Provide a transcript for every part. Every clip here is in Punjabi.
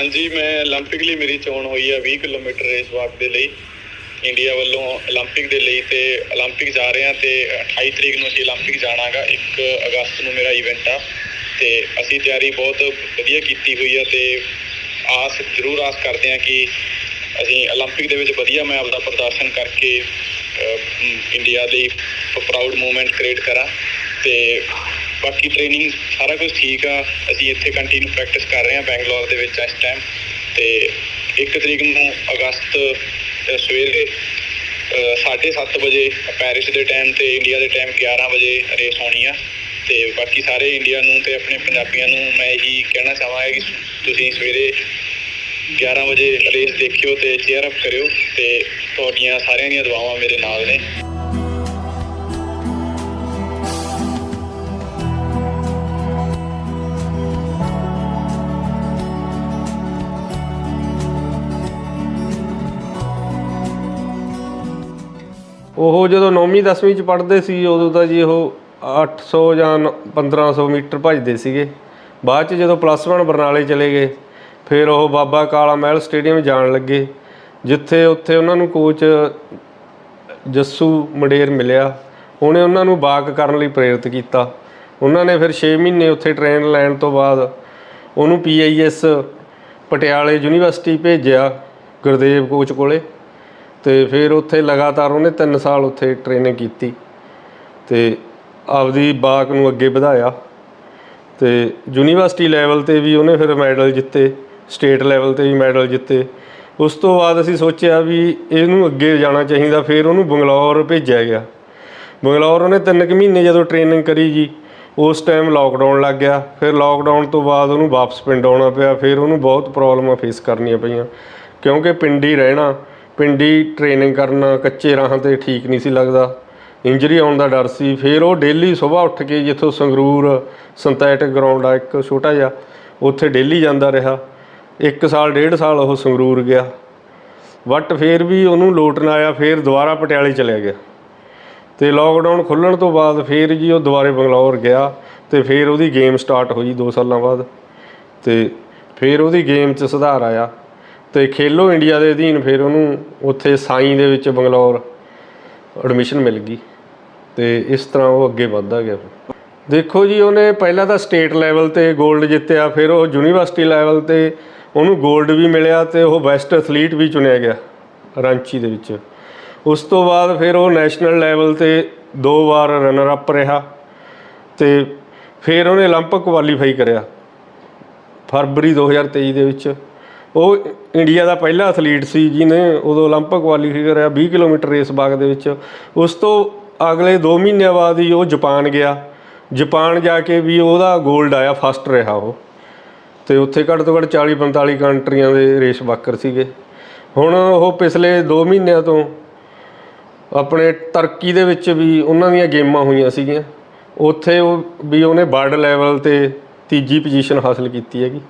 ਹਾਂਜੀ ਮੈਂ 올림픽 ਲਈ ਮੇਰੀ ਚੋਣ ਹੋਈ ਆ 20 ਕਿਲੋਮੀਟਰ ਰੇਸ ਵਾਕ ਦੇ ਲਈ ਇੰਡੀਆ ਵੱਲੋਂ 올림픽 ਦੇ ਲਈ ਤੇ 올림픽 ਜਾ ਰਹੇ ਆ ਤੇ 28 ਤਰੀਕ ਨੂੰ ਅਸੀਂ 올림픽 ਜਾਣਾਗਾ 1 ਅਗਸਤ ਨੂੰ ਮੇਰਾ ਇਵੈਂਟ ਆ ਤੇ ਅਸੀਂ ਤਿਆਰੀ ਬਹੁਤ ਵਧੀਆ ਕੀਤੀ ਹੋਈ ਆ ਤੇ ਆਸ ਜ਼ਰੂਰ ਆਸ ਕਰਦੇ ਆ ਕਿ ਅਸੀਂ 올림픽 ਦੇ ਵਿੱਚ ਵਧੀਆ ਮੈਂ ਆਪਦਾ ਪ੍ਰਦਰਸ਼ਨ ਕਰਕੇ ਅਹ, ਮ, ਇੰਡੀਆ ਲਈ ਪ੍ਰਾਊਡ ਮੂਵਮੈਂਟ ਕ੍ਰੀਏਟ ਕਰਾਂ ਤੇ ਬਾਕੀ ਟ੍ਰੇਨਿੰਗ ਸਾਰਾ ਕੁਝ ਠੀਕ ਆ। ਅਸੀਂ ਇੱਥੇ ਕੰਟੀਨਿਊ ਪ੍ਰੈਕਟਿਸ ਕਰ ਰਹੇ ਹਾਂ ਬੈਂਗਲੌਰ ਦੇ ਵਿੱਚ ਇਸ ਟਾਈਮ ਤੇ 1 ਤਰੀਕ ਨੂੰ ਅਗਸਤ ਅ, ਸਵੇਰੇ 7:30 ਵਜੇ ਪੈਰਿਸ ਦੇ ਟਾਈਮ ਤੇ ਇੰਡੀਆ ਦੇ ਟਾਈਮ 11 ਵਜੇ ਰੇਸ ਹੋਣੀ ਆ। ਤੇ ਬਾਕੀ ਸਾਰੇ ਇੰਡੀਆ ਨੂੰ ਤੇ ਆਪਣੇ ਪੰਜਾਬੀਆਂ ਨੂੰ ਮੈਂ ਇਹੀ ਕਹਿਣਾ ਚਾਹਾਂਗਾ ਕਿ ਤੁਸੀਂ ਸਵੇਰੇ 11 ਵਜੇ ਰੇਸ ਦੇਖਿਓ ਤੇ ਚੇਅਰ ਅਪ ਕਰਿਓ ਤੇ ਤੁਹਾਡੀਆਂ ਸਾਰਿਆਂ ਦੀਆਂ ਦੁਆਵਾਂ ਮੇਰੇ ਨਾਲ ਨੇ। ਉਹ ਜਦੋਂ 9ਵੀਂ 10ਵੀਂ ਚ ਪੜ੍ਹਦੇ ਸੀ, ਉਦੋਂ ਤਾਂ ਜੀ ਉਹ 800 ਜਾਂ ਨ- 1500 ਮੀਟਰ ਭੱਜਦੇ ਸੀਗੇ। ਬਾਅਦ ਚ ਜਦੋਂ ਪਲੱਸ 1 ਬਰਨਾਲੇ ਚਲੇ ਗਏ, ਫਿਰ ਉਹ ਬਾਬਾ ਕਾਲਾ ਮਹਿਲ ਸਟੇਡੀਅਮ ਜਾਣ ਲੱਗੇ, ਜਿੱਥੇ ਉੱਥੇ ਉਹਨਾਂ ਨੂੰ ਕੋਚ ਜੱਸੂ ਮੰਡੇਰ ਮਿਲਿਆ। ਉਹਨੇ ਉਹਨਾਂ ਨੂੰ ਬਾਕ ਕਰਨ ਲਈ ਪ੍ਰੇਰਿਤ ਕੀਤਾ। ਉਹਨਾਂ ਨੇ ਫਿਰ 6 ਮਹੀਨੇ ਉੱਥੇ ਟ੍ਰੇਨ ਲੈਣ ਤੋਂ ਬਾਅਦ ਉਹਨੂੰ ਪੀਆਈਐਸ ਪਟਿਆਲੇ ਯੂਨੀਵਰਸਿਟੀ ਭੇਜਿਆ, ਗੁਰਦੇਵ ਕੋਚ ਕੋਲੇ। ਤੇ ਫਿਰ ਉੱਥੇ ਲਗਾਤਾਰ ਉਹਨੇ 3 ਸਾਲ ਉੱਥੇ ਟ੍ਰੇਨਿੰਗ ਕੀਤੀ ਤੇ ਆਪਦੀ ਬਾਕ ਨੂੰ ਅੱਗੇ ਵਧਾਇਆ ਤੇ ਯੂਨੀਵਰਸਿਟੀ ਲੈਵਲ ਤੇ ਵੀ ਉਹਨੇ ਫਿਰ ਮੈਡਲ ਜਿੱਤੇ ਸਟੇਟ ਲੈਵਲ ਤੇ ਵੀ ਮੈਡਲ ਜਿੱਤੇ। ਉਸ ਤੋਂ ਬਾਅਦ ਅਸੀਂ ਸੋਚਿਆ ਵੀ ਇਹਨੂੰ ਅੱਗੇ ਜਾਣਾ ਚਾਹੀਦਾ, ਫਿਰ ਉਹਨੂੰ ਬੰਗਲੌਰ ਭੇਜਿਆ ਗਿਆ। ਬੰਗਲੌਰ ਉਹਨੇ ਤਿੰਨ ਕੁ ਮਹੀਨੇ ਜਦੋਂ ਟ੍ਰੇਨਿੰਗ ਕਰੀ ਜੀ, ਉਸ ਟਾਈਮ ਲੋਕਡਾਊਨ ਲੱਗ ਗਿਆ। ਫਿਰ ਲੋਕਡਾਊਨ ਤੋਂ ਬਾਅਦ ਉਹਨੂੰ ਵਾਪਸ ਪਿੰਡ ਆਉਣਾ ਪਿਆ, ਫਿਰ ਉਹਨੂੰ ਬਹੁਤ ਪ੍ਰੋਬਲਮਾਂ ਫੇਸ ਕਰਨੀਆਂ ਪਈਆਂ। ਕਿਉਂਕਿ ਪਿੰਡ ਹੀ ਰਹਿਣਾ ਪਿੰਡੀ ਟ੍ਰੇਨਿੰਗ ਕਰਨਾ ਕੱਚੇ ਰਾਹਾਂ ਤੇ ਠੀਕ ਨਹੀਂ ਸੀ ਲੱਗਦਾ। ਇੰਜਰੀ ਆਉਣ ਦਾ ਡਰ ਸੀ। ਫਿਰ ਉਹ ਡੇਲੀ ਸਵੇਰ ਉੱਠ ਕੇ ਜਿੱਥੋਂ ਸੰਗਰੂਰ ਸਿੰਥੈਟਿਕ ਗਰਾਊਂਡ ਆ ਇੱਕ ਛੋਟਾ ਜਿਹਾ, ਉੱਥੇ ਡੇਲੀ ਜਾਂਦਾ ਰਿਹਾ। ਇੱਕ ਸਾਲ, ਡੇਢ ਸਾਲ ਉਹ ਸੰਗਰੂਰ ਗਿਆ। ਬਟ ਫਿਰ ਵੀ ਉਹਨੂੰ ਲੋਟ ਨਾ ਆਇਆ, ਫਿਰ ਦੁਬਾਰਾ ਪਟਿਆਲੇ ਚਲਿਆ ਗਿਆ। ਤੇ ਲੋਕਡਾਊਨ ਖੁੱਲਣ ਤੋਂ ਬਾਅਦ ਫਿਰ ਜੀ ਉਹ ਦੁਬਾਰੇ ਬੰਗਲੌਰ ਗਿਆ ਤੇ ਫਿਰ ਉਹਦੀ ਗੇਮ ਸਟਾਰਟ ਹੋਈ 2 ਸਾਲਾਂ ਬਾਅਦ। ਤੇ ਫਿਰ ਉਹਦੀ ਗੇਮ 'ਚ ਸੁਧਾਰ ਆਇਆ। ਤੇ ਖੇਲੋ ਇੰਡੀਆ ਦੇ ਅਧੀਨ ਫਿਰ ਉਹਨੂੰ ਉੱਥੇ ਸਾਈਂ ਦੇ ਵਿੱਚ ਬੰਗਲੌਰ ਐਡਮਿਸ਼ਨ ਮਿਲ ਗਈ ਤੇ ਇਸ ਤਰ੍ਹਾਂ ਉਹ ਅੱਗੇ ਵੱਧਦਾ ਗਿਆ ਦੇਖੋ ਜੀ, ਉਹਨੇ ਪਹਿਲਾਂ ਤਾਂ ਸਟੇਟ ਲੈਵਲ ਤੇ 골ਡ ਜਿੱਤਿਆ, ਫਿਰ ਉਹ ਯੂਨੀਵਰਸਿਟੀ ਲੈਵਲ ਤੇ ਉਹਨੂੰ 골ਡ ਵੀ ਮਿਲਿਆ ਤੇ ਉਹ ਬੈਸਟ ਐਥਲੀਟ ਵੀ ਚੁਣਿਆ ਗਿਆ ਰਾਂਚੀ ਦੇ ਵਿੱਚ। ਉਸ ਤੋਂ ਬਾਅਦ ਫਿਰ ਉਹ ਨੈਸ਼ਨਲ ਲੈਵਲ ਤੇ ਦੋ ਵਾਰ ਰਨਰ ਅਪ ਰਿਹਾ ਤੇ ਫਿਰ ਉਹਨੇ 올림픽 ਕੁਆਲੀਫਾਈ ਕਰਿਆ ਫਰਵਰੀ 2023 ਦੇ ਵਿੱਚ। ਉਹ ਇੰਡੀਆ ਦਾ ਪਹਿਲਾ ਐਥਲੀਟ ਸੀ ਜਿਹਨੇ ਉਦੋਂ 올림픽 ਕੁਆਲੀਫਾਈ ਕਰਿਆ 20 ਕਿਲੋਮੀਟਰ ਰੇਸ ਬਾਗ ਦੇ ਵਿੱਚ। ਉਸ ਤੋਂ ਅਗਲੇ 2 ਮਹੀਨਿਆਂ ਬਾਅਦ ਹੀ ਉਹ ਜਾਪਾਨ ਗਿਆ। ਜਾਪਾਨ ਜਾ ਕੇ ਵੀ ਉਹਦਾ 골ਡ ਆਇਆ ਫਸਟ ਰਿਹਾ ਉਹ। ਤੇ ਉੱਥੇ ਘੱਟ ਤੋਂ ਘੱਟ 40 45 ਕੰਟਰੀਆਂ ਦੇ ਰੇਸ ਬਾਕਰ ਸੀਗੇ। ਹੁਣ ਉਹ ਪਿਛਲੇ 2 ਮਹੀਨਿਆਂ ਤੋਂ ਆਪਣੇ ਤਰਕੀ ਦੇ ਵਿੱਚ ਵੀ ਉਹਨਾਂ ਦੀਆਂ ਗੇਮਾਂ ਹੋਈਆਂ ਸੀਗੀਆਂ। ਉੱਥੇ ਉਹ ਵੀ ਉਹਨੇ ਵਰਲਡ ਲੈਵਲ ਤੇ ਤੀਜੀ ਪੋਜੀਸ਼ਨ ਹਾਸਲ ਕੀਤੀ ਹੈਗੀ।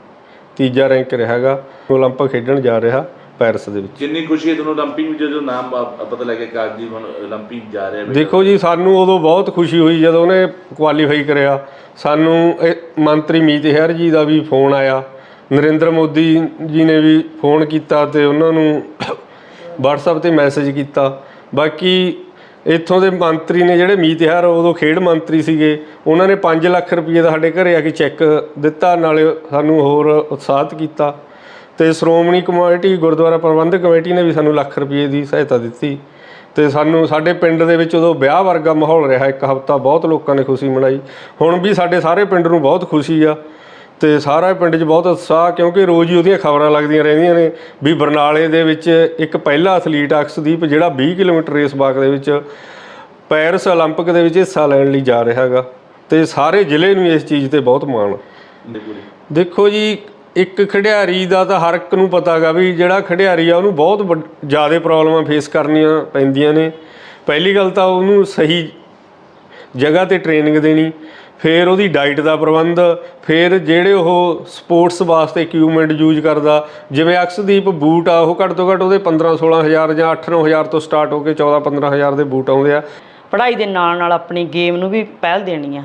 ਤੀਜਾ ਰੈਂਕ ਰਿਹਾ ਹੈਗਾ 올림픽 ਖੇਡਣ ਜਾ ਰਿਹਾ ਪੈਰਿਸ ਦੇ ਵਿੱਚ ਕਿੰਨੀ ਖੁਸ਼ੀ ਹੈ ਤੁਹਾਨੂੰ 올림픽 ਵਿੱਚ ਜਦੋਂ ਨਾਮ ਆ- ਪਤਾ ਲੱਗਿਆ ਕਿ ਅੱਜ ਜੀ ਹੁਣ 올림픽 ਜਾ ਰਿਹਾ ਬੇਟਾ। ਦੇਖੋ ਜੀ ਸਾਨੂੰ ਉਦੋਂ ਬਹੁਤ ਖੁਸ਼ੀ ਹੋਈ ਜਦੋਂ ਉਹਨੇ ਕੁਆਲੀਫਾਈ ਕਰਿਆ ਸਾਨੂੰ ਇਹ ਮੰਤਰੀ ਮੀਤ ਹੈਰ ਜੀ ਦਾ ਵੀ ਫੋਨ ਆਇਆ ਨਰਿੰਦਰ ਮੋਦੀ ਜੀ ਨੇ ਵੀ ਫੋਨ ਕੀਤਾ ਤੇ ਉਹਨਾਂ ਨੂੰ WhatsApp ਤੇ ਮੈਸੇਜ ਕੀਤਾ ਬਾਕੀ ਇੱਥੋਂ ਦੇ ਮੰਤਰੀ ਨੇ ਜਿਹੜੇ ਮੀਤ ਹੈਰ ਉਦੋਂ ਖੇਡ ਮੰਤਰੀ ਸੀਗੇ, ਉਹਨਾਂ ਨੇ 5 ਲੱਖ ਰੁਪਏ ਦਾ ਸਾਡੇ ਘਰੇ ਆ ਕੇ ਚੈੱਕ ਦਿੱਤਾ, ਨਾਲੇ ਸਾਨੂੰ ਹੋਰ ਉਤਸ਼ਾਹਿਤ ਕੀਤਾ। ਤੇ ਸ਼੍ਰੋਮਣੀ ਕਮੇਟੀ, ਗੁਰਦੁਆਰਾ ਪ੍ਰਬੰਧਕ ਕਮੇਟੀ ਨੇ ਵੀ ਸਾਨੂੰ ਲੱਖ ਰੁਪਏ ਦੀ ਸਹਾਇਤਾ ਦਿੱਤੀ। ਤੇ ਸਾਨੂੰ ਸਾਡੇ ਪਿੰਡ ਦੇ ਵਿੱਚ ਉਦੋਂ ਵਿਆਹ ਵਰਗਾ ਮਾਹੌਲ ਰਿਹਾ, ਇੱਕ ਹਫ਼ਤਾ ਬਹੁਤ ਲੋਕਾਂ ਨੇ ਖੁਸ਼ੀ ਮਨਾਈ। ਹੁਣ ਵੀ ਸਾਡੇ ਸਾਰੇ ਪਿੰਡ ਨੂੰ ਬਹੁਤ ਖੁਸ਼ੀ ਆ। ਤੇ ਸਾਰਾ ਪਿੰਡ 'ਚ ਬਹੁਤ ਉਤਸ਼ਾਹ ਕਿਉਂਕਿ ਰੋਜ਼ ਹੀ ਉਹਦੀਆਂ ਖਬਰਾਂ ਲੱਗਦੀਆਂ ਰਹਿੰਦੀਆਂ ਨੇ ਵੀ ਬਰਨਾਲੇ ਦੇ ਵਿੱਚ ਇੱਕ ਪਹਿਲਾ ਐਥਲੀਟ ਅਕਸਦੀਪ ਜਿਹੜਾ 20 ਕਿਲੋਮੀਟਰ ਰੇਸ ਬਾਗ ਦੇ ਵਿੱਚ ਪੈਰਿਸ 올림픽 ਦੇ ਵਿੱਚ ਹਿੱਸਾ ਲੈਣ ਲਈ ਜਾ ਰਿਹਾ ਹੈਗਾ ਤੇ ਸਾਰੇ ਜ਼ਿਲ੍ਹੇ ਨੂੰ ਇਸ ਚੀਜ਼ ਤੇ ਬਹੁਤ ਮਾਣ ਆ। ਦੇਖੋ ਜੀ। ਦੇਖੋ ਜੀ ਇੱਕ ਖਿਡਾਰੀ ਦਾ ਤਾਂ ਹਰ ਇੱਕ ਨੂੰ ਪਤਾਗਾ ਵੀ ਜਿਹੜਾ ਖਿਡਾਰੀ ਆ ਉਹਨੂੰ ਬਹੁਤ ਜ਼ਿਆਦਾ ਪ੍ਰੋਬਲਮਾਂ ਫੇਸ ਕਰਨੀਆਂ ਪੈਂਦੀਆਂ ਨੇ ਪਹਿਲੀ ਗੱਲ ਤਾਂ ਉਹਨੂੰ ਸਹੀ ਜਗ੍ਹਾ ਤੇ ਟ੍ਰੇਨਿੰਗ ਦੇਣੀ ਫਿਰ ਉਹਦੀ ਡਾਈਟ ਦਾ ਪ੍ਰਬੰਧ, ਫਿਰ ਜਿਹੜੇ ਉਹ ਸਪੋਰਟਸ ਵਾਸਤੇ ਇਕਵਿਪਮੈਂਟ ਯੂਜ਼ ਕਰਦਾ, ਜਿਵੇਂ ਅਕਸਦੀਪ ਬੂਟ ਆ, ਉਹ ਘੱਟ ਤੋਂ ਘੱਟ ਉਹਦੇ 15 16000 ਜਾਂ 8 9000 ਤੋਂ ਸਟਾਰਟ ਹੋ ਕੇ 14 15000 ਦੇ ਬੂਟ ਆਉਂਦੇ ਆ। ਪੜ੍ਹਾਈ ਦੇ ਨਾਲ ਨਾਲ ਆਪਣੀ ਗੇਮ ਨੂੰ ਵੀ ਪਹਿਲ ਦੇਣੀ ਆ।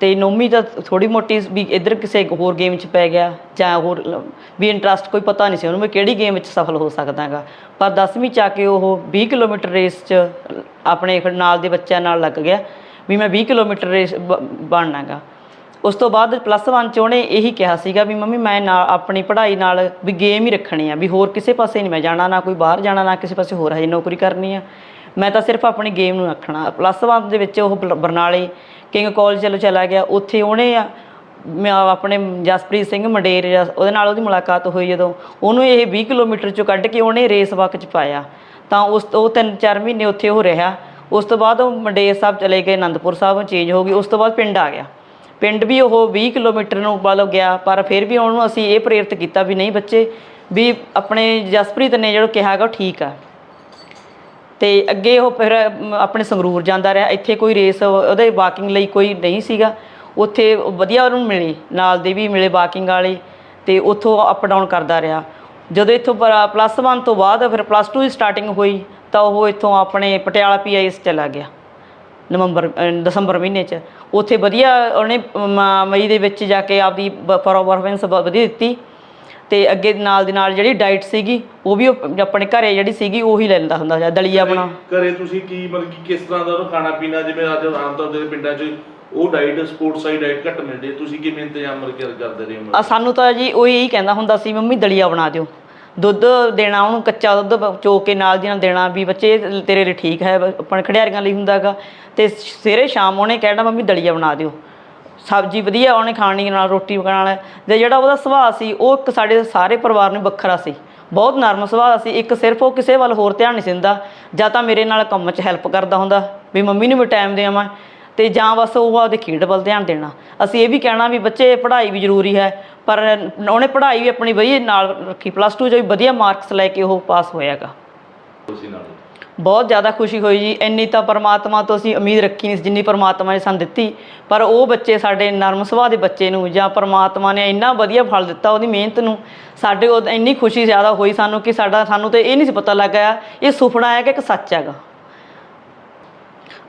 ਤੇ ਨੌਵੀਂ ਤਾਂ ਥੋੜੀ ਮੋਟੀ ਵੀ ਇੱਧਰ ਕਿਸੇ ਹੋਰ ਗੇਮ 'ਚ ਪੈ ਗਿਆ, ਜਾਂ ਹੋਰ ਵੀ ਇੰਟਰਸਟ ਕੋਈ ਪਤਾ ਨਹੀਂ ਸੀ ਉਹਨੂੰ ਮੈਂ ਕਿਹੜੀ ਗੇਮ ਵਿੱਚ ਸਫਲ ਹੋ ਸਕਦਾ ਹੈਗਾ। ਪਰ 10ਵੀਂ 'ਚ ਆ ਕੇ ਉਹ 20 ਕਿਲੋਮੀਟਰ ਰੇਸ 'ਚ ਆਪਣੇ ਫਿਰ ਨਾਲ ਦੇ ਬੱਚਿਆਂ ਨਾਲ ਲੱਗ ਗਿਆ। ਵੀ ਮੈਂ 20 ਕਿਲੋਮੀਟਰ ਰੇਸ ਬਣਨਾ ਗਾ ਉਸ ਤੋਂ ਬਾਅਦ ਪਲੱਸ 1 ਚ ਉਹਨੇ ਇਹੀ ਕਿਹਾ ਸੀਗਾ ਵੀ ਮੰਮੀ ਮੈਂ ਨਾਲ ਆਪਣੀ ਪੜ੍ਹਾਈ ਨਾਲ ਵੀ ਗੇਮ ਹੀ ਰੱਖਣੀ ਆ, ਵੀ ਹੋਰ ਕਿਸੇ ਪਾਸੇ ਨਹੀਂ ਮੈਂ ਜਾਣਾ, ਨਾ ਕੋਈ ਬਾਹਰ ਜਾਣਾ, ਨਾ ਕਿਸੇ ਪਾਸੇ ਹੋਰ ਹਜੇ ਨੌਕਰੀ ਕਰਨੀ ਆ। ਮੈਂ ਤਾਂ ਸਿਰਫ ਆਪਣੀ ਗੇਮ ਨੂੰ ਰੱਖਣਾ। ਪਲੱਸ 1 ਦੇ ਵਿੱਚ ਉਹ ਬਲ- ਬਰਨਾਲੇ ਕਿੰਗ ਕਾਲਜ ਚਲੋ ਚਲਾ ਗਿਆ। ਉੱਥੇ ਉਹਨੇ ਮੈਂ ਆਪਣੇ ਜਸਪ੍ਰੀਤ ਸਿੰਘ ਮੰਡੇਰ ਉਹਦੇ ਨਾਲ ਉਹਦੀ ਮੁਲਾਕਾਤ ਹੋਈ ਜਦੋਂ ਉਹਨੂੰ ਇਹ 20 ਕਿਲੋਮੀਟਰ ਚੋਂ ਕੱਢ ਕੇ ਉਹਨੇ ਰੇਸ ਵਾਕ ਚ ਪਾਇਆ। ਤਾਂ ਉਸ, ਉਹ ਤਿੰਨ ਚਾਰ ਮਹੀਨੇ ਉੱਥੇ ਉਹ ਰਿਹਾ। ਉਸ ਤੋਂ ਬਾਅਦ ਉਹ ਮੰਡੇਰ ਸਾਹਿਬ ਚਲੇ ਗਏ, ਅਨੰਦਪੁਰ ਸਾਹਿਬ ਚੇਂਜ ਹੋ ਗਈ, ਉਸ ਤੋਂ ਬਾਅਦ ਪਿੰਡ ਆ ਗਿਆ। ਪਿੰਡ ਵੀ ਉਹ 20 ਕਿਲੋਮੀਟਰ ਨੂੰ ਵੱਲ ਗਿਆ, ਪਰ ਫਿਰ ਵੀ ਉਹਨੂੰ ਅਸੀਂ ਇਹ ਪ੍ਰੇਰਿਤ ਕੀਤਾ ਵੀ ਨਹੀਂ ਬੱਚੇ, ਵੀ ਆਪਣੇ ਜਸਪ੍ਰੀਤ ਨੇ ਜਿਹੜਾ ਕਿਹਾ ਹੈਗਾ ਉਹ ਠੀਕ ਆ। ਤੇ ਅੱਗੇ ਉਹ ਫਿਰ ਆਪਣੇ ਸੰਗਰੂਰ ਜਾਂਦਾ ਰਿਹਾ, ਇੱਥੇ ਕੋਈ ਰੇਸ ਉਹਦੇ ਵਾਕਿੰਗ ਲਈ ਕੋਈ ਨਹੀਂ ਸੀਗਾ। ਉੱਥੇ ਵਧੀਆ ਉਹਨੂੰ ਮਿਲੇ, ਨਾਲ ਦੇ ਵੀ ਮਿਲੇ ਵਾਕਿੰਗ ਵਾਲੇ, ਤੇ ਉੱਥੋਂ ਅਪ ਡਾਊਨ ਕਰਦਾ ਰਿਹਾ। ਜਦੋਂ ਇੱਥੋਂ ਪਲੱਸ 1 ਤੋਂ ਬਾਅਦ ਫਿਰ ਪਲੱਸ 2 ਦੀ ਸਟਾਰਟਿੰਗ ਹੋਈ ਤਾਂ ਉਹ ਇੱਥੋਂ ਆਪਣੇ ਪਟਿਆਲਾ ਪੀਆਈਐਸ ਚਲਾ ਗਿਆ ਨਵੰਬਰ ਦਸੰਬਰ ਮਹੀਨੇ ਚ। ਉੱਥੇ ਵਧੀਆ ਉਹਨੇ ਮਈ ਦੇ ਵਿੱਚ ਜਾ ਕੇ ਆਪਦੀ ਪਰਫਾਰਮੈਂਸ ਵਧੀਆ ਦਿੱਤੀ। ਤੇ ਅੱਗੇ ਨਾਲ ਦੀ ਨਾਲ ਜਿਹੜੀ ਡਾਈਟ ਸੀਗੀ ਉਹ ਵੀ ਉਹ ਆਪਣੇ ਘਰੇ ਜਿਹੜੀ ਸੀਗੀ ਉਹੀ ਲੈਂਦਾ ਹੁੰਦਾ ਸੀ ਦਲੀਆ ਬਣਾ। ਘਰੇ ਤੁਸੀਂ ਕੀ ਮਤਲਬ ਕਿ ਕਿਸ ਤਰ੍ਹਾਂ ਦਾ ਉਹਨੂੰ ਖਾਣਾ ਪੀਣਾ ਜਿਵੇਂ ਅੱਜ ਆਮ ਤੌਰ ਤੇ ਪਿੰਡਾਂ 'ਚ ਉਹ ਡਾਈਟ ਸਪੋਰਟਸ ਸਾਈ ਡਾਈਟ ਘੱਟ ਮਿਲਦੀ ਤੁਸੀਂ ਕਿਵੇਂ ਇੰਤਜ਼ਾਮ ਕਰਦੇ ਰਹੇ ਹੋ? ਸਾਨੂੰ ਤਾਂ ਜੀ ਉਹ ਇਹੀ ਕਹਿੰਦਾ ਹੁੰਦਾ ਸੀ ਮੰਮੀ ਦਲੀਆ ਬਣਾ ਦਿਓ। ਦੁੱਧ ਦੇਣਾ, ਉਹਨੂੰ ਕੱਚਾ ਦੁੱਧ ਚੋ ਕੇ ਨਾਲ ਦੀ ਨਾਲ ਦੇਣਾ ਵੀ ਬੱਚੇ, ਤੇਰੇ ਲਈ ਠੀਕ ਹੈ ਆਪਣੇ ਖਿਡਾਰੀਆਂ ਲਈ ਹੁੰਦਾਗਾ ਤੇ ਸਵੇਰੇ ਸ਼ਾਮ ਉਹਨੇ ਕਹਿਣਾ, ਮੰਮੀ ਦਲੀਆ ਬਣਾ ਦਿਓ। ਸਬਜ਼ੀ ਵਧੀਆ ਉਹਨੇ ਖਾਣੀ ਨਾਲ, ਰੋਟੀ ਪਕਾਉਣ ਵਾਲਾ। ਤੇ ਜਿਹੜਾ ਉਹਦਾ ਸੁਭਾਅ ਸੀ, ਉਹ ਇੱਕ ਸਾਡੇ ਸਾਰੇ ਪਰਿਵਾਰ ਨੂੰ ਵੱਖਰਾ ਸੀ। ਬਹੁਤ ਨਰਮ ਸੁਭਾਅ ਸੀ, ਇੱਕ ਸਿਰਫ ਉਹ ਕਿਸੇ ਵੱਲ ਹੋਰ ਧਿਆਨ ਨਹੀਂ ਦਿੰਦਾ। ਜਾਂ ਤਾਂ ਮੇਰੇ ਨਾਲ ਕੰਮ 'ਚ ਹੈਲਪ ਕਰਦਾ ਹੁੰਦਾ, ਵੀ ਮੰਮੀ ਨੂੰ ਵੀ ਟਾਈਮ ਦੇਵਾਂ। ਤੇ ਜਾਂ ਬਸ ਉਹ ਆਪਦੇ ਖੇਡ ਵੱਲ ਧਿਆਨ ਦੇਣਾ। ਅਸੀਂ ਇਹ ਵੀ ਕਹਿਣਾ ਵੀ ਬੱਚੇ ਪੜ੍ਹਾਈ ਵੀ ਜ਼ਰੂਰੀ ਹੈ ਪਰ ਉਹਨੇ ਪੜ੍ਹਾਈ ਵੀ ਆਪਣੀ ਵਧੀਆ ਨਾਲ ਰੱਖੀ। ਪਲੱਸ 2 ਚ ਵੀ ਵਧੀਆ ਮਾਰਕਸ ਲੈ ਕੇ ਉਹ ਪਾਸ ਹੋਇਆਗਾ। ਤੁਸੀਂ ਨਾਲ। ਬਹੁਤ ਜ਼ਿਆਦਾ ਖੁਸ਼ੀ ਹੋਈ ਜੀ। ਇੰਨੀ ਤਾਂ ਪਰਮਾਤਮਾ ਤੋਂ ਅਸੀਂ ਉਮੀਦ ਰੱਖੀ ਨਹੀਂ ਸੀ ਜਿੰਨੀ ਪਰਮਾਤਮਾ ਨੇ ਸਾਨੂੰ ਦਿੱਤੀ। ਪਰ ਉਹ ਬੱਚੇ ਸਾਡੇ ਨਰਮ ਸੁਭਾਅ ਦੇ ਬੱਚੇ ਨੂੰ ਜਾਂ ਪਰਮਾਤਮਾ ਨੇ ਇੰਨਾ ਵਧੀਆ ਫਲ ਦਿੱਤਾ ਉਹਦੀ ਮਿਹਨਤ ਨੂੰ ਸਾਡੇ ਉਹ ਇੰਨੀ ਖੁਸ਼ੀ ਜ਼ਿਆਦਾ ਹੋਈ ਸਾਨੂੰ ਕਿ ਸਾਡਾ ਸਾਨੂੰ ਤੇ ਇਹ ਨਹੀਂ ਸੀ ਪਤਾ ਲੱਗਾ ਇਹ ਸੁਪਨਾ ਹੈ ਕਿ ਇੱਕ ਸੱਚ ਹੈਗਾ।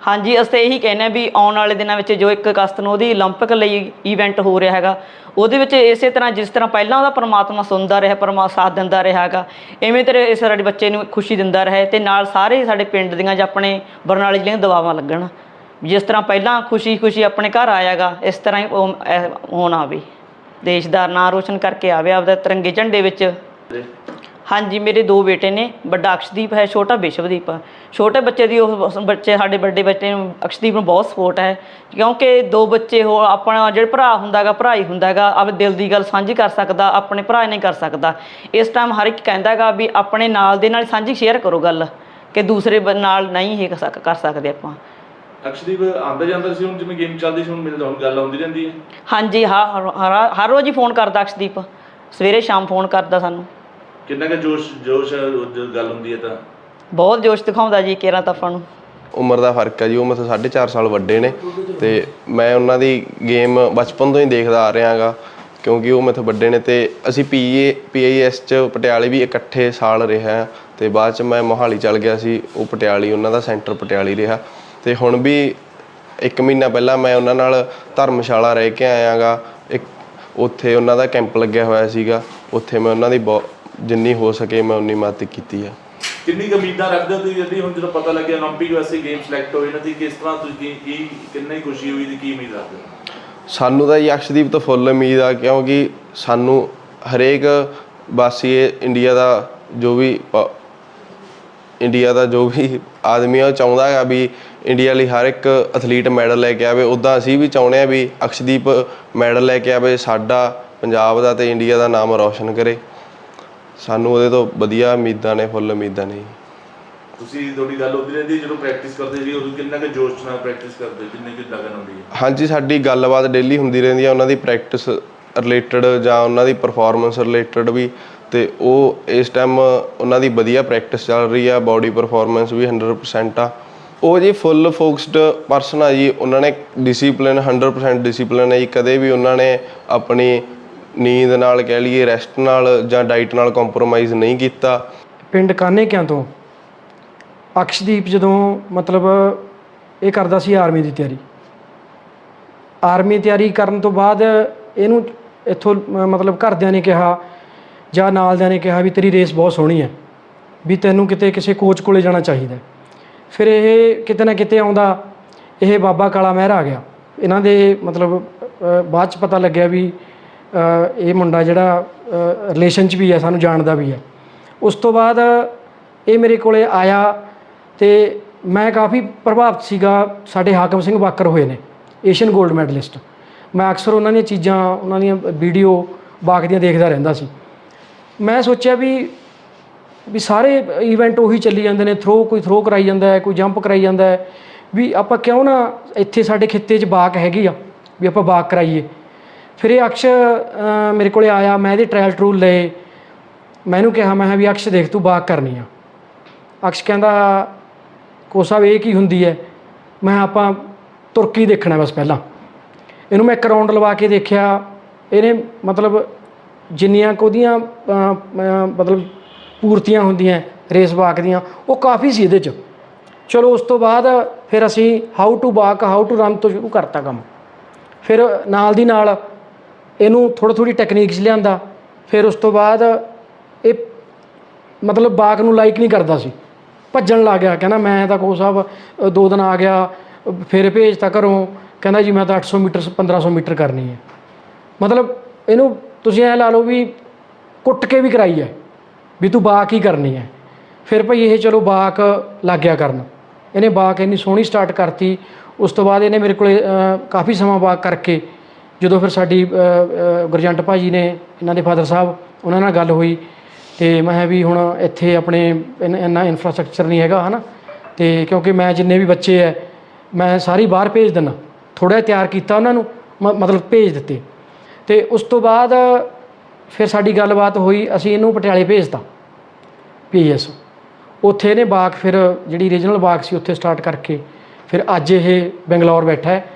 ਹਾਂਜੀ ਅਸੀਂ ਤਾਂ ਇਹੀ ਕਹਿੰਦੇ ਹਾਂ ਵੀ ਆਉਣ ਵਾਲੇ ਦਿਨਾਂ ਵਿੱਚ ਜੋ 1 ਅਗਸਤ ਨੂੰ ਉਹਦੀ 올림픽 ਲਈ ਇਵੈਂਟ ਹੋ ਰਿਹਾ ਹੈਗਾ ਉਹਦੇ ਵਿੱਚ ਇਸੇ ਤਰ੍ਹਾਂ ਜਿਸ ਤਰ੍ਹਾਂ ਪਹਿਲਾਂ ਉਹਦਾ ਪਰਮਾਤਮਾ ਸੁਣਦਾ ਰਿਹਾ ਪਰਮਾ ਸਾਥ ਦਿੰਦਾ ਰਿਹਾ ਹੈਗਾ ਐਵੇਂ ਤੇਰੇ ਇਸ ਸਾਡੇ ਬੱਚੇ ਨੂੰ ਖੁਸ਼ੀ ਦਿੰਦਾ ਰਹੇ ਤੇ ਨਾਲ ਸਾਰੇ ਸਾਡੇ ਪਿੰਡ ਦੀਆਂ ਜਾਂ ਆਪਣੇ ਬਰਨਾਲੇ ਜ਼ਿਲ੍ਹੇ ਦੀਆਂ ਦੁਆਵਾਂ ਲੱਗਣ ਜਿਸ ਤਰ੍ਹਾਂ ਪਹਿਲਾਂ ਖੁਸ਼ੀ ਖੁਸ਼ੀ ਆਪਣੇ ਘਰ ਆਇਆਗਾ ਇਸ ਤਰ੍ਹਾਂ ਹੀ ਉਹ ਇਹ ਹੋਣ ਆਵੇ ਦੇਸ਼ ਦਾ ਨਾਂ ਰੋਸ਼ਨ ਕਰਕੇ ਆਵੇ ਆਪਦਾ ਤਿਰੰਗੇ ਝੰਡੇ ਵਿੱਚ ਹਾਂਜੀ ਮੇਰੇ ਦੋ ਬੇਟੇ ਨੇ ਵੱਡਾ ਅਕਸ਼ਦੀਪ ਹੈ ਛੋਟਾ ਵਿਸ਼ਵਦੀਪ ਹੈ ਛੋਟੇ ਬੱਚੇ ਦੀ ਉਹ ਉਸ ਬੱਚੇ ਸਾਡੇ ਵੱਡੇ ਬੱਚੇ ਨੂੰ ਅਕਸ਼ਦੀਪ ਨੂੰ ਬਹੁਤ ਸਪੋਰਟ ਹੈ। ਕਿਉਂਕਿ ਦੋ ਬੱਚੇ ਹੋ ਆਪਣਾ ਜਿਹੜਾ ਭਰਾ ਹੁੰਦਾਗਾ ਭਰਾ ਹੀ ਹੁੰਦਾਗਾ ਆਪਣੇ ਦਿਲ ਦੀ ਗੱਲ ਸਾਂਝੀ ਕਰ ਸਕਦਾ ਆਪਣੇ ਭਰਾ ਨਹੀਂ ਕਰ ਸਕਦਾ। ਇਸ ਟਾਈਮ ਹਰ ਇੱਕ ਕਹਿੰਦਾਗਾ ਵੀ ਆਪਣੇ ਨਾਲ ਦੇ ਨਾਲ ਸਾਂਝੀ ਸ਼ੇਅਰ ਕਰੋ ਗੱਲ ਕਿ ਦੂਸਰੇ ਬ- ਨਾਲ ਨਹੀਂ ਇਹ ਕਰ ਸਕ- ਕਰ ਸਕਦੇ ਆਪਾਂ। ਅਕਸ਼ਦੀਪ ਆਂਦਾ ਜਾਂਦਾ ਸੀ ਹੁਣ ਜਿਵੇਂ ਗੇਮ ਚੱਲਦੀ ਸੀ ਹੁਣ ਮਿਲਦਾ ਹੁਣ ਗੱਲ ਆਉਂਦੀ ਰਹਿੰਦੀ ਹੈ। ਹਾਂਜੀ ਹਰ- ਹਰ ਰੋਜ਼ ਹੀ ਫੋਨ ਕਰਦਾ ਅਕਸ਼ਦੀਪ। ਸਵੇਰੇ ਸ਼ਾਮ ਫੋਨ ਕਰਦਾ ਸਾਨੂੰ। ਕਿੰਨਾ ਕੁ ਜੋਸ਼ ਜੋਸ਼ ਉਹ ਜਦੋਂ ਗੱਲ ਹੁੰਦੀ ਹੈ ਤਾਂ? ਬਹੁਤ ਜੋਸ਼ ਦਿਖਾਉਂਦਾ ਜੀ ਕੇਰਾਂ ਤਾਂ ਆਪਾਂ ਨੂੰ। ਉਮਰ ਦਾ ਫ਼ਰਕ ਹੈ ਜੀ ਉਹ ਮੇਰੇ ਤੋਂ 4.5 ਸਾਲ ਵੱਡੇ ਨੇ ਤੇ ਮੈਂ ਉਹਨਾਂ ਦੀ ਗੇਮ ਬਚਪਨ ਤੋਂ ਹੀ ਦੇਖਦਾ ਆ ਰਿਹਾ ਗਾ ਕਿਉਂਕਿ ਉਹ ਮੇਰੇ ਤੋਂ ਵੱਡੇ ਨੇ ਤੇ ਅਸੀਂ ਪੀਏ ਪੀਆਈਐਸ ਚ ਪਟਿਆਲੇ ਵੀ ਇਕੱਠੇ ਸਾਲ ਰਿਹਾ ਤੇ ਬਾਅਦ ਚ ਮੈਂ ਮੋਹਾਲੀ ਚਲ ਗਿਆ ਸੀ ਉਹ ਪਟਿਆਲੀ ਉਹਨਾਂ ਦਾ ਸੈਂਟਰ ਪਟਿਆਲੀ ਰਿਹਾ। ਤੇ ਹੁਣ ਵੀ ਇੱਕ ਮਹੀਨਾ ਪਹਿਲਾਂ ਮੈਂ ਉਹਨਾਂ ਨਾਲ ਧਰਮਸ਼ਾਲਾ ਰਹਿ ਕੇ ਆਇਆਗਾ ਇੱਕ ਉੱਥੇ ਉਹਨਾਂ ਦਾ ਕੈਂਪ ਲੱਗਿਆ ਹੋਇਆ ਸੀਗਾ ਉੱਥੇ ਮੈਂ ਉਹਨਾਂ ਦੀ ਜਿੰਨੀ ਹੋ ਸਕੇ ਮੈਂ ਉਨੀ ਮਦਦ ਕੀਤੀ ਆ ਕਿੰਨੀ ਕੁ ਉਮੀਦਾਂ ਰੱਖਦੇ ਹੋ ਤੁਸੀਂ ਜਿਹੜੀ ਹੁਣ ਜਦੋਂ ਪਤਾ ਲੱਗਿਆ 올림픽 ਵਾਸਤੇ ਗੇਮ ਸਿਲੈਕਟ ਹੋਏ ਨਾ ਤੁਸੀਂ ਕਿਸ ਤਰ੍ਹਾਂ ਤੁਸੀਂ ਕੀ- ਕੀ ਕਿੰਨੀ ਖੁਸ਼ੀ ਹੋਈ ਤੇ ਕੀ ਉਮੀਦ ਰੱਖਦੇ ਹੋ ਸਾਨੂੰ ਤਾਂ ਜੀ ਅਕਸ਼ਦੀਪ ਤੋਂ ਫੁੱਲ ਉਮੀਦ ਆ ਕਿਉਂਕਿ ਸਾਨੂੰ ਹਰੇਕ ਵਾਸੀ ਇਹ ਇੰਡੀਆ ਦਾ ਜੋ ਵੀ ਪ- ਇੰਡੀਆ ਦਾ ਜੋ ਵੀ ਆਦਮੀ ਆ ਉਹ ਚਾਹੁੰਦਾ ਹੈ ਵੀ ਇੰਡੀਆ ਲਈ ਹਰ ਇੱਕ ਐਥਲੀਟ ਮੈਡਲ ਲੈ ਕੇ ਆਵੇ ਉਦਾਂ ਅਸੀਂ ਵੀ ਚਾਹੁੰਦੇ ਆ ਵੀ ਅਕਸ਼ਦੀਪ ਮੈਡਲ ਲੈ ਕੇ ਆਵੇ ਸਾਡਾ ਪੰਜਾਬ ਦਾ ਤੇ ਇੰਡੀਆ ਦਾ ਨਾਮ ਰੌਸ਼ਨ ਕਰੇ ਸਾਨੂੰ ਉਹਦੇ ਤੋਂ ਵਧੀਆ ਉਮੀਦਾਂ ਨੇ ਫੁੱਲ ਉਮੀਦਾਂ ਨੇ ਜੀ। ਤੁਸੀਂ ਤੁਹਾਡੀ ਗੱਲ ਹੁੰਦੀ ਰਹਿੰਦੀ ਹੈ ਜਦੋਂ ਪ੍ਰੈਕਟਿਸ ਕਰਦੇ ਸੀ ਉਦੋਂ ਕਿੰਨਾ ਕੁ ਜੋਸ਼ ਨਾਲ ਪ੍ਰੈਕਟਿਸ ਕਰਦੇ ਜਿੰਨੇ ਕਿ ਲਗਨ ਹੁੰਦੀ ਹੈ? ਹਾਂਜੀ ਸਾਡੀ ਗੱਲਬਾਤ ਡੇਲੀ ਹੁੰਦੀ ਰਹਿੰਦੀ ਆ ਉਹਨਾਂ ਦੀ ਪ੍ਰੈਕਟਿਸ ਰਿਲੇਟਡ ਜਾਂ ਉਹਨਾਂ ਦੀ ਪਰਫਾਰਮੈਂਸ ਰਿਲੇਟਡ ਵੀ। ਤੇ ਉਹ ਇਸ ਟਾਈਮ ਉਹਨਾਂ ਦੀ ਵਧੀਆ ਪ੍ਰੈਕਟਿਸ ਚੱਲ ਰਹੀ ਆ ਬਾਡੀ ਪਰਫਾਰਮੈਂਸ ਵੀ 100% ਆ। ਉਹ ਜੀ ਫੁੱਲ ਫੋਕਸਡ ਪਰਸਨ ਆ ਜੀ ਉਹਨਾਂ ਨੇ ਡਿਸਪਲਿਨ 100% ਡਿਸਪਲਿਨ ਹੈ ਜੀ। ਕਦੇ ਵੀ ਉਹਨਾਂ ਨੇ ਆਪਣੀ ਨੀਂਦ ਨਾਲ ਕਹਿ ਲਈਏ ਰੈਸਟ ਨਾਲ ਜਾਂ ਡਾਈਟ ਨਾਲ ਕੰਪਰੋਮਾਈਜ਼ ਨਹੀਂ ਕੀਤਾ। ਪਿੰਡ ਕਾਨੇਕਿਆਂ ਤੋਂ? ਅਕਸ਼ਦੀਪ ਜਦੋਂ ਮਤਲਬ ਇਹ ਕਰਦਾ ਸੀ ਆਰਮੀ ਦੀ ਤਿਆਰੀ। ਆਰਮੀ ਤਿਆਰੀ ਕਰਨ ਤੋਂ ਬਾਅਦ ਇਹਨੂੰ ਇੱਥੋਂ, ਮਤਲਬ ਘਰਦਿਆਂ ਨੇ ਕਿਹਾ ਜਾਂ ਨਾਲਦਿਆਂ ਨੇ ਕਿਹਾ ਵੀ ਤੇਰੀ ਰੇਸ ਬਹੁਤ ਸੋਹਣੀ ਹੈ, ਵੀ ਤੈਨੂੰ ਕਿਤੇ ਕਿਸੇ ਕੋਚ ਕੋਲੇ ਜਾਣਾ ਚਾਹੀਦਾ ਫਿਰ ਇਹ ਕਿਤੇ ਨਾ ਕਿਤੇ ਆਉਂਦਾ, ਇਹ ਬਾਬਾ ਕਾਲਾ ਮਹਿਰ ਆ ਗਿਆ। ਇਹਨਾਂ ਦੇ ਮਤਲਬ ਬਾਅਦ ਚ ਪਤਾ ਲੱਗਿਆ ਵੀ ਇਹ ਮੁੰਡਾ ਜਿਹੜਾ ਰਿਲੇਸ਼ਨ ਚ ਵੀ ਹੈ ਸਾਨੂੰ ਜਾਣਦਾ ਵੀ ਹੈ ਉਸ ਤੋਂ ਬਾਅਦ ਇਹ ਮੇਰੇ ਕੋਲੇ ਆਇਆ ਤੇ ਮੈਂ ਕਾਫੀ ਪ੍ਰਭਾਵਿਤ ਸੀਗਾ। ਸਾਡੇ ਹਾਕਮ ਸਿੰਘ ਬਾਕਰ ਹੋਏ ਨੇ ਏਸ਼ੀਅਨ 골ਡ ਮੈਡਲਿਸਟ ਮੈਂ ਅਕਸਰ ਉਹਨਾਂ ਦੀਆਂ ਚੀਜ਼ਾਂ, ਉਹਨਾਂ ਦੀਆਂ ਵੀਡੀਓ ਬਾਕ ਦੀਆਂ ਦੇਖਦਾ ਰਹਿੰਦਾ ਸੀ। ਮੈਂ ਸੋਚਿਆ ਵੀ ਵੀ ਸਾਰੇ ਇਵੈਂਟ ਉਹੀ ਚੱਲੀ ਜਾਂਦੇ ਨੇ ਥਰੋ ਕੋਈ ਥਰੋ ਕਰਾਈ ਜਾਂਦਾ ਹੈ, ਕੋਈ ਜੰਪ ਕਰਾਈ ਜਾਂਦਾ ਹੈ। ਵੀ ਆਪਾਂ ਕਿਉਂ ਨਾ ਇੱਥੇ ਸਾਡੇ ਖਿੱਤੇ 'ਚ ਬਾਕ ਹੈਗੀ ਆ, ਵੀ ਆਪਾਂ ਬਾਕ ਕਰਾਈਏ। ਫਿਰ ਇਹ ਅਕਸ਼ ਮੇਰੇ ਕੋਲੇ ਆਇਆ, ਮੈਂ ਇਹਦੇ ਟ੍ਰਾਇਲ ਟਰੂਲ ਲਏ। ਮੈਨੂੰ ਕਿਹਾ, ਮੈਂ ਵੀ ਅਕਸ਼ ਦੇਖ, ਤੂੰ ਬਾਕ ਕਰਨੀ ਆ। ਅਕਸ਼ ਕਹਿੰਦਾ, ਕੋ ਸਾਹਿਬ, ਇਹ ਕੀ ਹੁੰਦੀ ਹੈ ਮੈਂ ਆਪਾਂ ਤੁਰਕੀ ਦੇਖਣਾ ਬਸ ਪਹਿਲਾਂ। ਇਹਨੂੰ ਮੈਂ ਇੱਕ ਰਾਉਂਡ ਲਵਾ ਕੇ ਦੇਖਿਆ। ਇਹਨੇ ਮਤਲਬ ਜਿੰਨੀਆਂ ਕੁ ਮਤਲਬ ਪੂਰਤੀਆਂ ਹੁੰਦੀਆਂ, ਰੇਸ ਵਾਕ ਦੀਆਂ, ਉਹ ਕਾਫੀ ਸੀ ਇਹਦੇ 'ਚ। ਚਲੋ, ਉਸ ਤੋਂ ਬਾਅਦ ਫਿਰ ਅਸੀਂ how to walk how to run ਤੋਂ ਸ਼ੁਰੂ ਕਰਤਾ ਕੰਮ। ਫਿਰ ਨਾਲ ਦੀ ਨਾਲ ਇਹਨੂੰ ਥੋੜ੍ਹਾ ਥੋੜੀ ਟੈਕਨੀਕਸ ਲਿਆਂਦਾ ਫਿਰ ਉਸ ਤੋਂ ਬਾਅਦ ਇਹ ਮਤਲਬ ਬਾਗ ਨੂੰ ਲਾਈਕ ਨਹੀਂ ਕਰਦਾ ਸੀ। ਭੱਜਣ ਲੱਗ ਗਿਆ ਕਹਿੰਦਾ ਮੈਂ ਤਾਂ ਕੋ ਸਾਹਿਬ ਦੋ ਦਿਨ ਆ ਗਿਆ ਅ, ਫਿਰ ਭੇਜਤਾ ਘਰੋਂ ਕਹਿੰਦਾ ਜੀ ਮੈਂ ਤਾਂ 800 ਮੀਟਰ 1500 ਮੀਟਰ ਕਰਨੀ ਹੈ। ਮਤਲਬ ਇਹਨੂੰ ਤੁਸੀਂ ਐ ਲਾ ਲਓ ਵੀ ਕੁੱਟ ਕੇ ਵੀ ਕਰਾਈ ਹੈ ਵੀ ਤੂੰ ਬਾਕ ਹੀ ਕਰਨੀ ਹੈ। ਫਿਰ ਭਈ ਇਹ ਚਲੋ ਬਾਕ ਲੱਗ ਗਿਆ ਕਰਨ। ਇਹਨੇ ਬਾਕ ਇੰਨੀ ਸੋਹਣੀ ਸਟਾਰਟ ਕਰਤੀ ਉਸ ਤੋਂ ਬਾਅਦ ਇਹਨੇ ਮੇਰੇ ਕੋਲੇ ਕਾਫੀ ਸਮਾਂ ਬਾਕ ਕਰਕੇ ਜਦੋਂ ਫਿਰ ਸਾਡੀ ਅ, ਅ, ਗੁਰਜੰਟ ਭਾਜੀ ਨੇ ਇਹਨਾਂ ਦੇ ਫਾਦਰ ਸਾਹਿਬ ਉਹਨਾਂ ਨਾਲ ਗੱਲ ਹੋਈ ਤੇ ਮੈਂ ਕਿਹਾ ਵੀ ਹੁਣ ਇੱਥੇ ਆਪਣੇ ਇੰਨਾ ਇਨਫਰਾਸਟ੍ਰਕਚਰ ਨਹੀਂ ਹੈਗਾ ਹਨਾ? ਤੇ ਕਿਉਂਕਿ ਮੈਂ ਜਿੰਨੇ ਵੀ ਬੱਚੇ ਐ ਮੈਂ ਸਾਰੀ ਬਾਹਰ ਭੇਜ ਦਿੰਦਾ ਥੋੜਾ ਤਿਆਰ ਕੀਤਾ ਉਹਨਾਂ ਨੂੰ ਮ- ਮਤਲਬ ਭੇਜ ਦਿੱਤੇ। ਤੇ ਉਸ ਤੋਂ ਬਾਅਦ ਫਿਰ ਸਾਡੀ ਗੱਲਬਾਤ ਹੋਈ ਅਸੀਂ ਇਹਨੂੰ ਪਟਿਆਲੇ ਭੇਜਤਾ ਪੀਐਸ। ਉੱਥੇ ਇਹਨੇ ਬਾਗ ਫਿਰ ਜਿਹੜੀ ਰੀਜਨਲ ਬਾਗ ਸੀ ਉੱਥੇ ਸਟਾਰਟ ਕਰਕੇ ਫਿਰ ਅੱਜ ਇਹ ਬੰਗਲੌਰ ਬੈਠਾ ਹੈ।